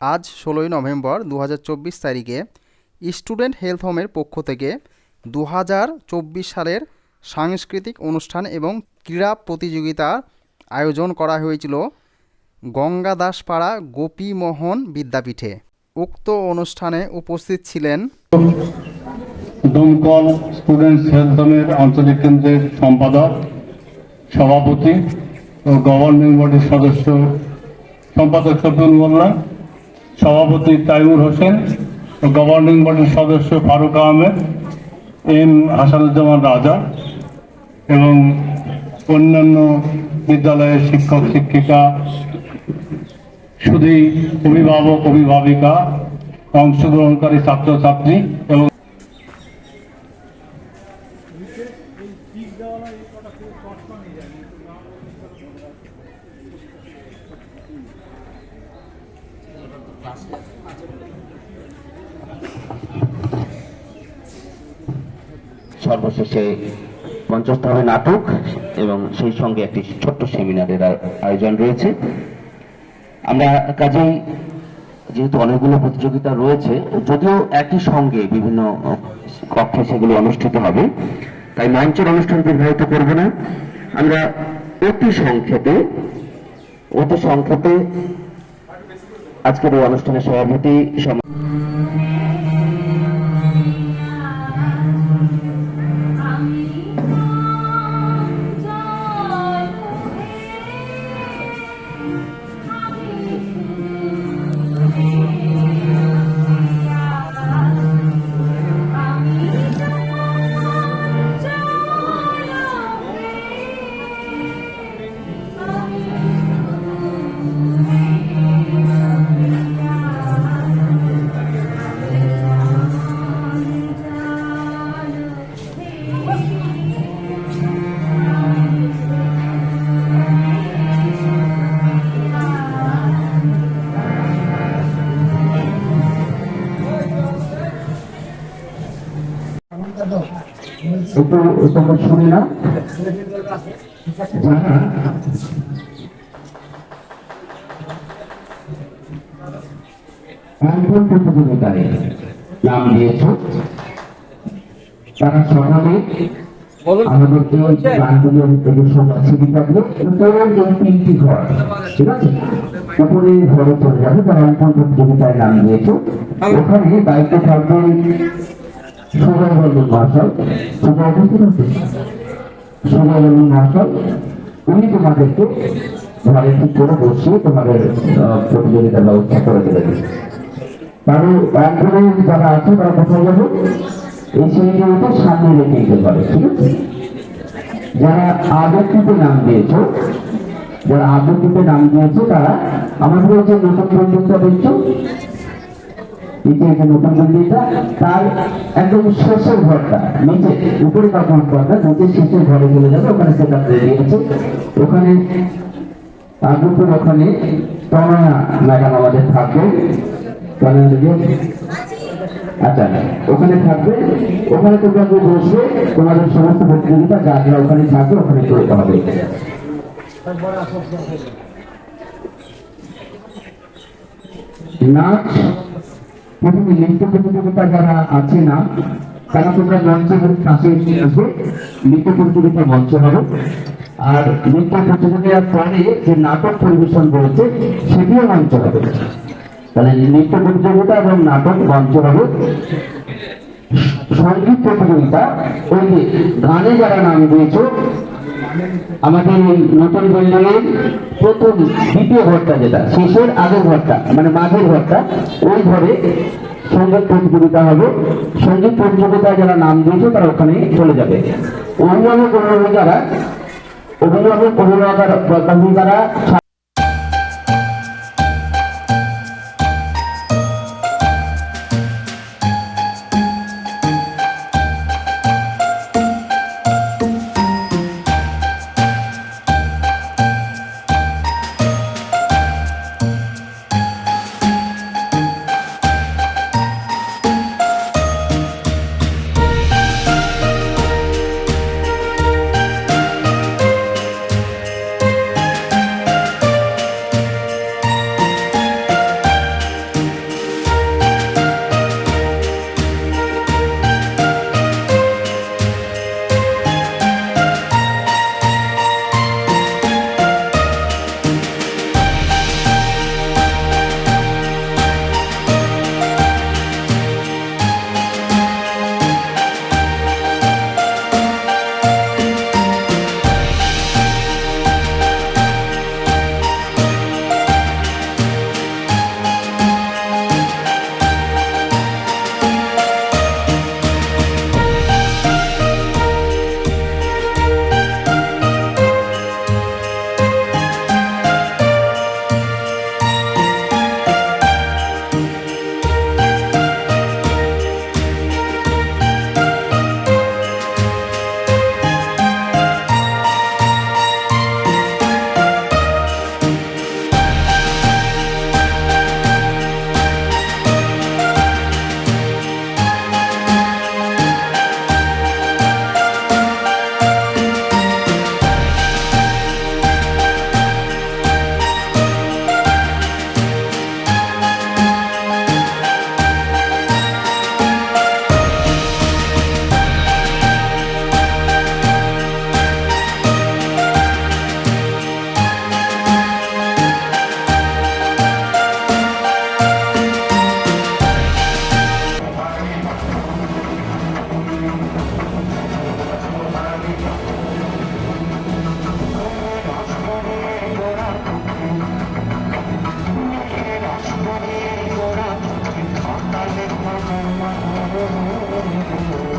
আজ ষোলোই নভেম্বর দু হাজার চব্বিশ তারিখে স্টুডেন্ট হেলথ হোমের পক্ষ থেকে দু হাজার চব্বিশ সালের সাংস্কৃতিক অনুষ্ঠান এবং ক্রীড়া প্রতিযোগিতার আয়োজন করা হয়েছিল গঙ্গাদাসপাড়া গোপীমোহন বিদ্যাপীঠে। উক্ত অনুষ্ঠানে উপস্থিত ছিলেন দমকল স্টুডেন্টস হেলথ হোমের আঞ্চলিক কেন্দ্রের সম্পাদক, সভাপতি ও গভর্নিং বডির সদস্য সম্পাদক শফিউল মোল্লা সভাপতি তাইউর হোসেন গভর্নিং বডির সদস্য ফারুক আহমেদ, এম হাসানুজ্জামান রাজা এবং অন্যান্য বিদ্যালয়ের শিক্ষক, শিক্ষিকা শুধুই অভিভাবক, অভিভাবিকা, অংশগ্রহণকারী ছাত্রছাত্রী এবং সর্বশেষে পঞ্চস্তরের নাটক এবং সেই সঙ্গে একটি ছোট্ট সেমিনারের আয়োজন রয়েছে। আমরা কাজেই যেহেতু অনেকগুলো প্রতিযোগিতা রয়েছে, যদিও একই সঙ্গে বিভিন্ন কক্ষে সেগুলো অনুষ্ঠিত হবে, তাই মঞ্চের অনুষ্ঠান দীর্ঘায়িত করব না। আমরা অতি সংক্ষেপে অতি সংক্ষেপে আজকের এই অনুষ্ঠানের সভাপতি একটু তোমরা শুনে না যারা প্রতিযোগিতায় নাম দিয়েছ। তারা সকালে আমাদেরকে প্রদর্শন তিনটি ঘর ঠিক আছে? উপরে ঘরে চলে যাবে প্রতিযোগিতায় নাম দিয়েছে। ওখানে দায়িত্ব থাকবে উপস্থিত আছে? সুজয় বর্মন মহাশয় উনি তোমাদেরকে ঘরে ঠিক করে বসিয়ে তোমাদের প্রতিযোগিতার ব্যবস্থা করে দেবেন কারণ একজনে যারা আছে, তারা কোথায় যাবে? এই উঠে সামনে রেখে দিতে পারে, ঠিক আছে? যারা আদর্শিতে নাম দিয়েছ, যারা আদর্শিতে নাম দিয়েছে, তারা আমাদের যে নতুন বন্ধুত্ব দেখছ তার একদম শেষের ঘরটা, নিচে, উপরে কাপড় ঘরটা নিচে শেষের ঘরে যাবে, ওখানে সেটা ওখানে আগুপুর ওখানে তনয়া ম্যাডাম আমাদের আচ্ছা ওখানে থাকবে, ওখানে তোমরা বসবে, তোমাদের সমস্ত প্রতিযোগিতা, যা যা ওখানে থাকবে, ওখানে করতে হবে। নাচ প্রথমে নৃত্য প্রতিযোগিতা যারা আছে না, তারা তোমরা মঞ্চের কাছে আসবে। নৃত্য প্রতিযোগিতা মঞ্চ হবে। আর নৃত্য প্রতিযোগিতার পরে যে নাটক পরিবেশন রয়েছে, সেটিও মঞ্চ হবে। তাহলে নৃত্য প্রতিযোগিতা এবং নাটক মঞ্চ হবে। সংগীত প্রতিযোগিতা, ওই গানে যারা নাম দিয়েছ আমাদের নতুন বিল্ডিং প্রথম দ্বিতীয় ঘরটা যেটা, শেষের আগের ঘরটা মানে মাঝের ঘরটা, ওই ঘরে সংগীত প্রতিযোগিতা হবে। সংগীত প্রতিযোগিতায় যারা নাম দিয়েছে, তারা ওখানে চলে যাবে। অভিভাবক অভিভাবিকারা অভিভাবক অভিভাবক অভিভাবিকারা 嗯